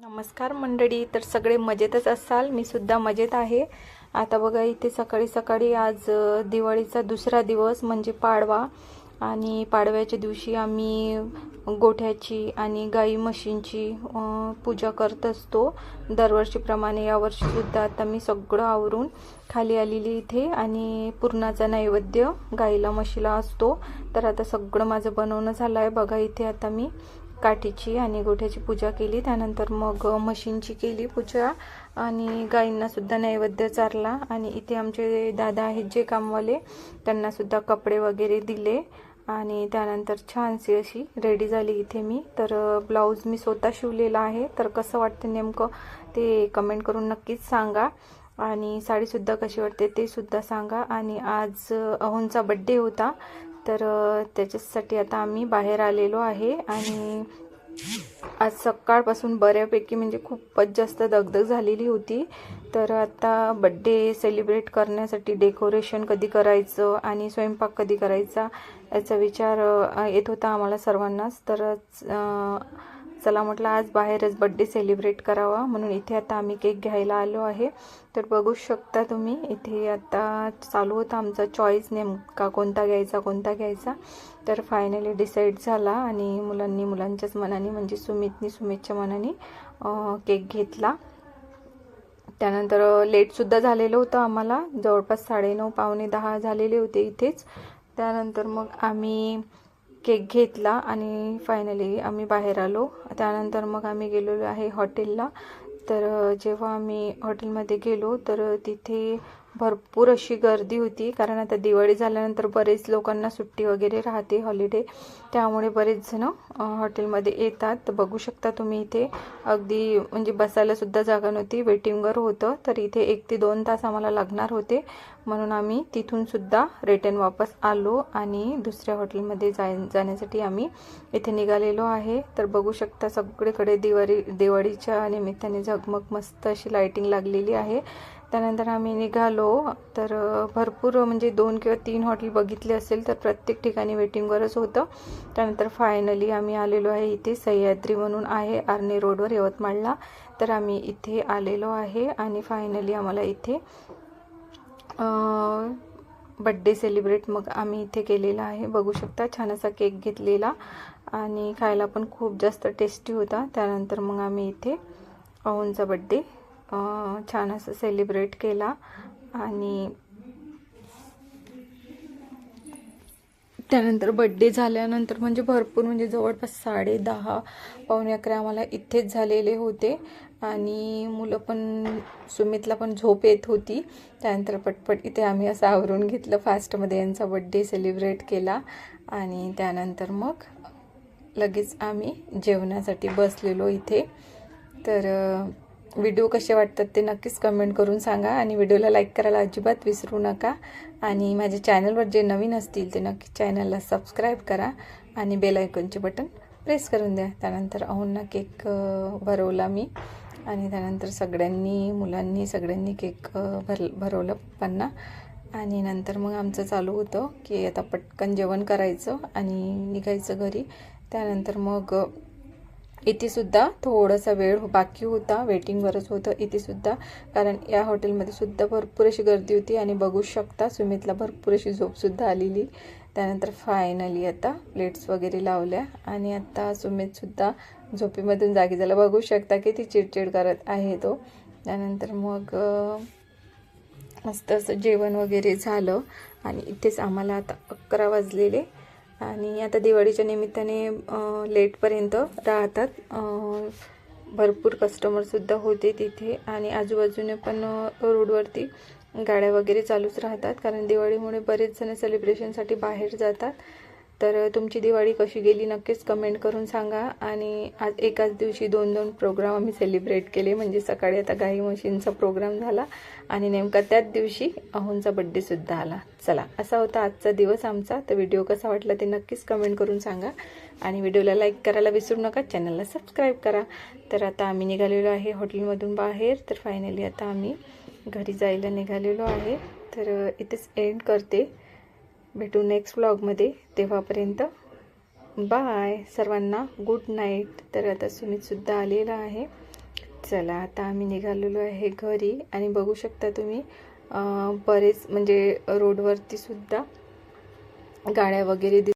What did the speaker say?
नमस्कार मंडळी तर सगळे मजेतच असाल? मी सुद्धा मजेत आहे. आता बघा इथे सकाळी सकाळी आज दिवाळीचा दुसरा दिवस म्हणजे पाडवा. आणि पाडव्याच्या दिवशी आम्ही गोठ्याची आणि गाई म्हशींची पूजा करत असतो. दरवर्षीप्रमाणे यावर्षीसुद्धा आता मी सगळं आवरून खाली आलेली इथे. आणि पुरणाचा नैवेद्य गाईला म्हशीला असतो. तर आता सगळं माझं बनवणं झालं आहे बघा इथे आता मी काठीची आणि गोठ्याची पूजा केली. त्यानंतर मग म्हशींची केली पूजा आणि गाईंनासुद्धा नैवेद्य चारला आणि इथे आमचे दादा आहेत जे कामवाले त्यांनासुद्धा कपडे वगैरे दिले आणि त्यानंतर छानशी अशी रेडी झाली इथे मी. तर ब्लाऊज मी स्वतः शिवलेला आहे. तर कसं वाटतं नेमकं ते कमेंट करून नक्कीच सांगा आणि साडीसुद्धा कशी वाटते ते सुद्धा सांगा. आणि आज अहोंचा बड्डे होता. तर त्याच्यासाठी आता आम्ही बाहेर आलेलो आहे आणि आज सकाळपासून बऱ्यापैकी म्हणजे खूपच जास्त दगदग झालेली होती. तर आता बड्डे सेलिब्रेट करण्यासाठी डेकोरेशन कधी करायचं आणि स्वयंपाक कधी करायचा याचा विचार येत होता आम्हाला सर्वांनाच. तर चला म्हटलं आज बाहेरच बड्डे सेलिब्रेट करावा म्हणून इथे आता आम्ही केक घ्यायला आलो आहे. तर बघू शकता तुम्ही इथे आता चालू होता आमचा चॉईस नेमका कोणता घ्यायचा कोणता घ्यायचा. तर फायनली डिसाईड झाला आणि मुलांनी मुलांच्याच मनाने म्हणजे सुमितनी सुमितच्या मनाने केक घेतला. त्यानंतर लेटसुद्धा झालेलं होतं आम्हाला. जवळपास साडेनऊ पावणे दहा झालेले होते इथेच. त्यानंतर मग आम्ही केक घेतला आणि फायनली आम्ही बाहेर आलो. त्यानंतर मग आम्ही गेलेलो आहे हॉटेलला तर जेव्हा आम्ही हॉटेलमध्ये गेलो तर तिथे भरपूर अशी गर्दी होती. कारण आता दिवाळी झाल्यानंतर बरेच लोकांना सुट्टी वगैरे राहते हॉलिडे त्यामुळे बरेच जण हॉटेलमध्ये येतात. तर बघू शकता तुम्ही इथे. अगदी म्हणजे बसायला सुद्धा जागा नव्हती. वेटिंगवर होतं. तर इथे एक ते दोन तास आम्हाला लागणार होते. म्हणून आम्ही तिथून सुद्धा रिटर्न वापस आलो आणि दुसऱ्या हॉटेलमध्ये जाय जाण्यासाठी आम्ही इथे निघालेलो आहे. तर बघू शकता सगळीकडे दिवाळी दिवाळीच्या निमित्ताने झगमग मस्त अशी लाईटिंग लागलेली आहे. त्यानंतर आम्ही निघालो. तर भरपूर म्हणजे दोन किंवा तीन हॉटेल बघितले असेल तर प्रत्येक ठिकाणी वेटिंगवरच होतं. त्यानंतर फायनली आम्ही आलेलो आहे इथे. सह्याद्री म्हणून आहे आर्ने रोडवर यवतमाळला. तर आम्ही इथे आलेलो आहे आणि फायनली आम्हाला इथे बड्डे सेलिब्रेट मग आम्ही इथे केलेला आहे. बघू शकता छान असा केक घेतलेला आणि खायला पण खूप जास्त टेस्टी होता. त्यानंतर मग आम्ही इथे अहोंचा बड्डे छान असं सेलिब्रेट केला. आणि त्यानंतर बड्डे झाल्यानंतर म्हणजे भरपूर म्हणजे जवळपास साडे दहा पावणे अकरा आम्हाला इथेच झालेले होते. आणि मुलं पण सुमितला पण झोप येत होती. त्यानंतर पटपट इथे आम्ही असं आवरून घेतलं. फास्टमध्ये यांचा बड्डे सेलिब्रेट केला. आणि त्यानंतर मग लगेच आम्ही जेवणासाठी बसलेलो इथे. तर व्हिडिओ कसे वाटतात ते नक्कीच कमेंट करून सांगा आणि व्हिडिओला लाईक करायला अजिबात विसरू नका. आणि माझ्या चॅनलवर जे नवीन असतील ते नक्की चॅनलला सबस्क्राईब करा आणि बेलायकॉनचे बटन प्रेस करून द्या. त्यानंतर अहोंना केक भरवला मी. आणि त्यानंतर सगळ्यांनी मुलांनी सगळ्यांनी केक भर भरवलं पप्पांना आणि नंतर मग आमचं चालू होतं की आता पटकन जेवण करायचं आणि निघायचं घरी. त्यानंतर मग इथेसुद्धा थोडासा वेळ हो- बाकी होता वेटिंगवरच होतं इथेसुद्धा. कारण या हॉटेलमध्ये सुद्धा भरपूर अशी गर्दी होती आणि बघू शकता सुमितला भरपूर अशी झोपसुद्धा आलेली. त्यानंतर फायनली आता प्लेट्स वगैरे लावल्या आणि आता सुमितसुद्धा झोपेमधून जागी झाला. बघू शकता की ती चिडचिड करत आहे तो. त्यानंतर मग मस्त असं जेवण वगैरे झालं आणि इथेच आम्हाला आता अकरा वाजलेले. आणि आता दिवाळीच्या निमित्ताने लेटपर्यंत राहतात. भरपूर कस्टमरसुद्धा होते तिथे आणि आजूबाजूने पण रोडवरती गाड्या वगैरे चालूच राहतात. कारण दिवाळीमुळे बरेच जण सेलिब्रेशनसाठी बाहेर जातात. तर तुमची दिवाळी कशी गेली नक्कीच कमेंट करून सांगा. आणि आज एकाच दिवशी दोन दोन प्रोग्राम आम्ही सेलिब्रेट केले. म्हणजे सकाळी आता गाई म्हशींचा प्रोग्राम झाला आणि नेमका त्याच दिवशी अहोंचा बड्डेसुद्धा आला. चला असा होता आजचा दिवस आमचा. तर व्हिडिओ कसा वाटला ते नक्कीच कमेंट करून सांगा. आणि व्हिडिओला लाईक करायला विसरू नका. चॅनलला सबस्क्राईब करा. तर आता आम्ही निघालेलो आहे हॉटेलमधून बाहेर. तर फायनली आता आम्ही घरी जायला निघालेलो आहे. तर इथेच एंड करते. भेटू नेक्स्ट व्लॉगमध्ये तेव्हापर्यंत बाय सर्वांना गुड नाईट तर आता सुमितसुद्धा आलेला आहे. चला आता आम्ही निघालेलो आहे घरी. आणि बघू शकता तुम्ही बरेच म्हणजे रोडवरतीसुद्धा गाड्या वगैरे दिस